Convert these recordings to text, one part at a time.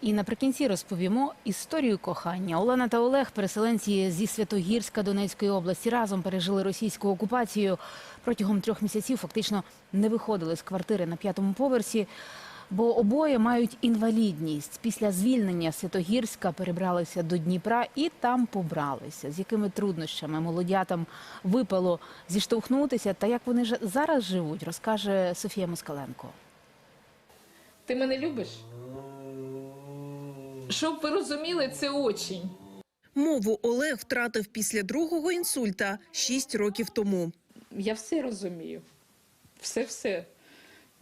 І наприкінці розповімо історію кохання. Олена та Олег, переселенці зі Святогірська Донецької області, разом пережили російську окупацію. Протягом трьох місяців фактично не виходили з квартири на п'ятому поверсі. Бо обоє мають інвалідність. Після звільнення Святогірська перебралися до Дніпра і там побралися. З якими труднощами молодятам випало зіштовхнутися та як вони зараз живуть, розкаже Софія Москаленко. Ти мене любиш? Щоб ви розуміли, це очень. Мову Олег втратив після другого інсульта 6 років тому. Я все розумію. Все-все.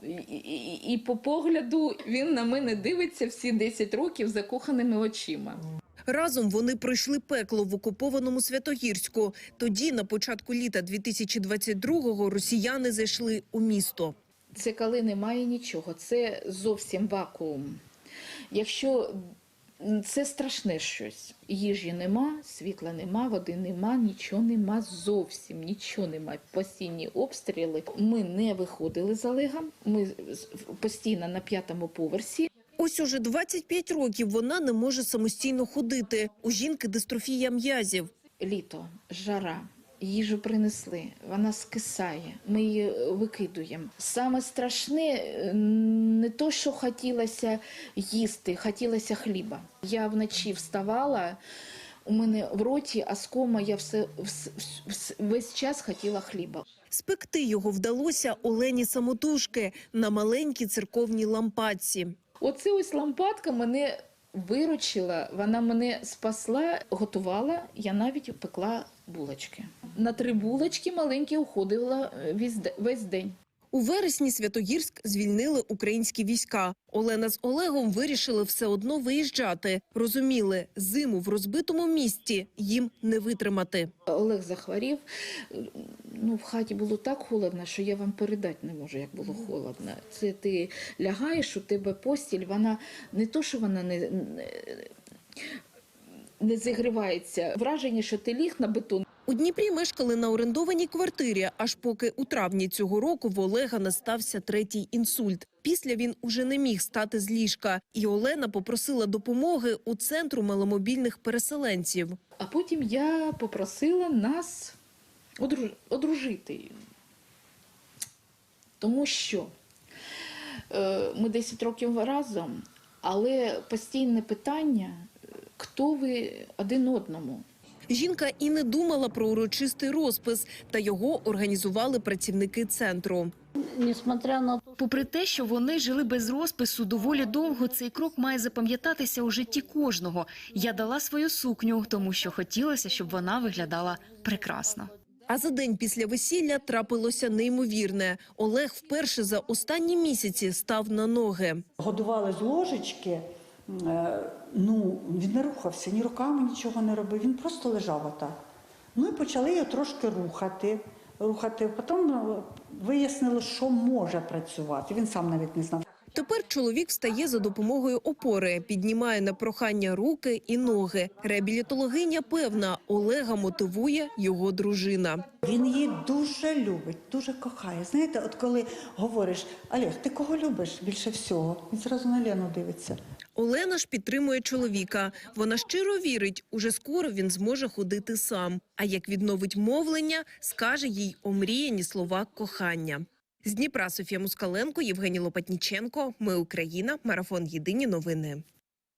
І, і, і по погляду він на мене дивиться всі 10 років закоханими очима. Разом вони пройшли пекло в окупованому Святогірську. Тоді, на початку літа 2022-го, росіяни зайшли у місто. Це коли немає нічого, це зовсім вакуум. Якщо це страшне щось. Їжі нема, світла нема, води нема, нічого нема, зовсім нічого нема. Постійні обстріли. Ми не виходили з Олегом, ми постійно на п'ятому поверсі. Ось уже 25 років вона не може самостійно ходити. У жінки дистрофія м'язів. Літо, жара. Їжу принесли, вона скисає, ми її викидуємо. Саме страшне е, не то, що хотілося їсти, хотілося хліба. Я вночі вставала, у мене в роті оскома, я все, вс- вс- весь час хотіла хліба. Спекти його вдалося Олені самотужки на маленькій церковній лампадці. Оце ось лампадка мене виручила, вона мене спасла, готувала, я навіть пекла булочки. На три булочки маленькі уходила е, весь день. У вересні Святогірськ звільнили українські війська. Олена з Олегом вирішили все одно виїжджати. Розуміли, зиму в розбитому місті їм не витримати. Олег захворів. Ну, в хаті було так холодно, що я вам передати не можу, як було холодно. Це ти лягаєш, у тебе постіль, вона не то, що вона не, не, зігрівається. Враження, що ти ліг на бетон. У Дніпрі мешкали на орендованій квартирі, аж поки у травні цього року в Олега не стався третій інсульт. Після він уже не міг стати з ліжка, і Олена попросила допомоги у центру маломобільних переселенців. А потім я попросила нас одруж- одружити. Тому що е, ми 10 років разом, але постійне питання, е, хто ви один одному. Жінка і не думала про урочистий розпис, та його організували працівники центру. Несмотря на Попри те, що вони жили без розпису доволі довго, цей крок має запам'ятатися у житті кожного. Я дала свою сукню, тому що хотілося, щоб вона виглядала прекрасно. А за день після весілля трапилося неймовірне. Олег вперше за останні місяці став на ноги. годували з ложечки. Е, Ну, він не рухався, ні руками нічого не робив, він просто лежав отак. Ну і почали його трошки рухати. рухати. Потім е, вияснили, що може працювати. Він сам навіть не знав. Тепер чоловік встає за допомогою опори, піднімає на прохання руки і ноги. Реабілітологиня певна, Олега мотивує його дружина. Він її дуже любить, дуже кохає. Знаєте, от коли говориш, Олег, ти кого любиш більше всього? Він зразу на Лену дивиться. Олена ж підтримує чоловіка. Вона щиро вірить, уже скоро він зможе ходити сам. А як відновить мовлення, скаже їй омріяні слова кохання. З Дніпра Софія Мускаленко, Євгеній Лопатніченко. Ми Україна. Марафон Єдині новини.